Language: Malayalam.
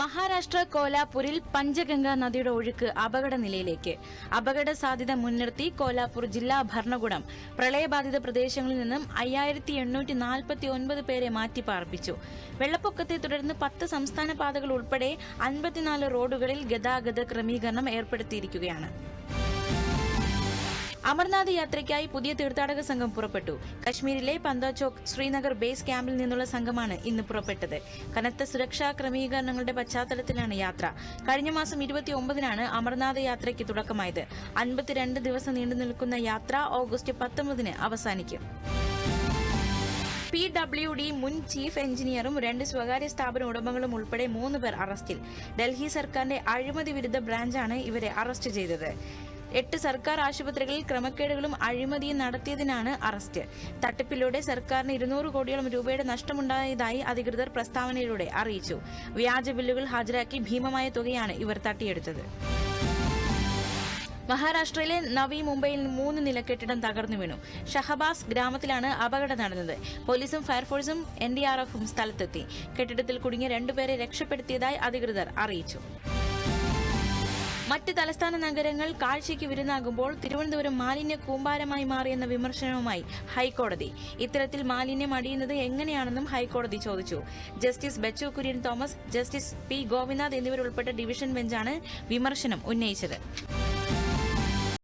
മഹാരാഷ്ട്ര കോലാപൂരിൽ പഞ്ചഗംഗ നദിയുടെ ഒഴുക്ക് അപകട നിലയിലേക്ക്. അപകട സാധ്യത മുൻനിർത്തി കോലാപൂർ ജില്ലാ ഭരണകൂടം പ്രളയബാധിത പ്രദേശങ്ങളിൽ നിന്നും അയ്യായിരത്തി എണ്ണൂറ്റി നാൽപ്പത്തി ഒൻപത് പേരെ മാറ്റിപ്പാർപ്പിച്ചു വെള്ളപ്പൊക്കത്തെ തുടർന്ന് പത്ത് സംസ്ഥാന പാതകൾ ഉൾപ്പെടെ അൻപത്തിനാല് റോഡുകളിൽ ഗതാഗത ക്രമീകരണം ഏർപ്പെടുത്തിയിരിക്കുകയാണ്. അമർനാഥ് യാത്രയ്ക്കായി പുതിയ തീർത്ഥാടക സംഘം പുറപ്പെട്ടു. കശ്മീരിലെ പന്തോചോക്ക് ശ്രീനഗർ ബേസ് ക്യാമ്പിൽ നിന്നുള്ള സംഘമാണ് ഇന്ന് പുറപ്പെട്ടത്. കനത്ത സുരക്ഷാ ക്രമീകരണങ്ങളുടെ പശ്ചാത്തലത്തിലാണ് യാത്ര. കഴിഞ്ഞ മാസം ഇരുപത്തി ഒമ്പതിനാണ് അമർനാഥ് യാത്രയ്ക്ക് തുടക്കമായത്. അൻപത്തിരണ്ട് ദിവസം നീണ്ടു നിൽക്കുന്ന യാത്ര ഓഗസ്റ്റ് പത്തൊമ്പതിന് അവസാനിക്കും. പി ഡബ്ല്യു ഡി മുൻ ചീഫ് എഞ്ചിനീയറും രണ്ട് സ്വകാര്യ സ്ഥാപന ഉടമകളും ഉൾപ്പെടെ മൂന്ന് പേർ അറസ്റ്റിൽ. ഡൽഹി സർക്കാരിന്റെ അഴിമതി വിരുദ്ധ ബ്രാഞ്ചാണ് ഇവരെ അറസ്റ്റ് ചെയ്തത്. എട്ട് സർക്കാർ ആശുപത്രികളിൽ ക്രമക്കേടുകളും അഴിമതിയും നടത്തിയതിനാണ് അറസ്റ്റ്. തട്ടിപ്പിലൂടെ സർക്കാരിന് ഇരുന്നൂറ് കോടിയോളം രൂപയുടെ നഷ്ടമുണ്ടായതായി അധികൃതർ പ്രസ്താവനയിലൂടെ അറിയിച്ചു. വ്യാജ ബില്ലുകൾ ഹാജരാക്കി ഭീമമായ തുകയാണ് ഇവർ തട്ടിയെടുത്തത്. മഹാരാഷ്ട്രയിലെ നവി മുംബൈയിൽ മൂന്ന് നില കെട്ടിടം തകർന്നു വീണു. ഷഹബാസ് ഗ്രാമത്തിലാണ് അപകടം നടന്നത്. പോലീസും ഫയർഫോഴ്സും എൻ സ്ഥലത്തെത്തി. കെട്ടിടത്തിൽ കുടുങ്ങിയ രണ്ടുപേരെ രക്ഷപ്പെടുത്തിയതായി അധികൃതർ അറിയിച്ചു. മറ്റ് തലസ്ഥാന നഗരങ്ങൾ കാഴ്ചയ്ക്ക് വിരുന്നാകുമ്പോൾ തിരുവനന്തപുരം മാലിന്യ കൂമ്പാരമായി മാറിയെന്ന വിമർശനവുമായി ഹൈക്കോടതി. ഇത്തരത്തിൽ മാലിന്യം അടിയുന്നത് എങ്ങനെയാണെന്നും ഹൈക്കോടതി ചോദിച്ചു. Justice Bechu Kurian Thomas justice P Gopinath എന്നിവരുൾപ്പെട്ട division ബെഞ്ചാണ് വിമർശനം ഉന്നയിച്ചത്.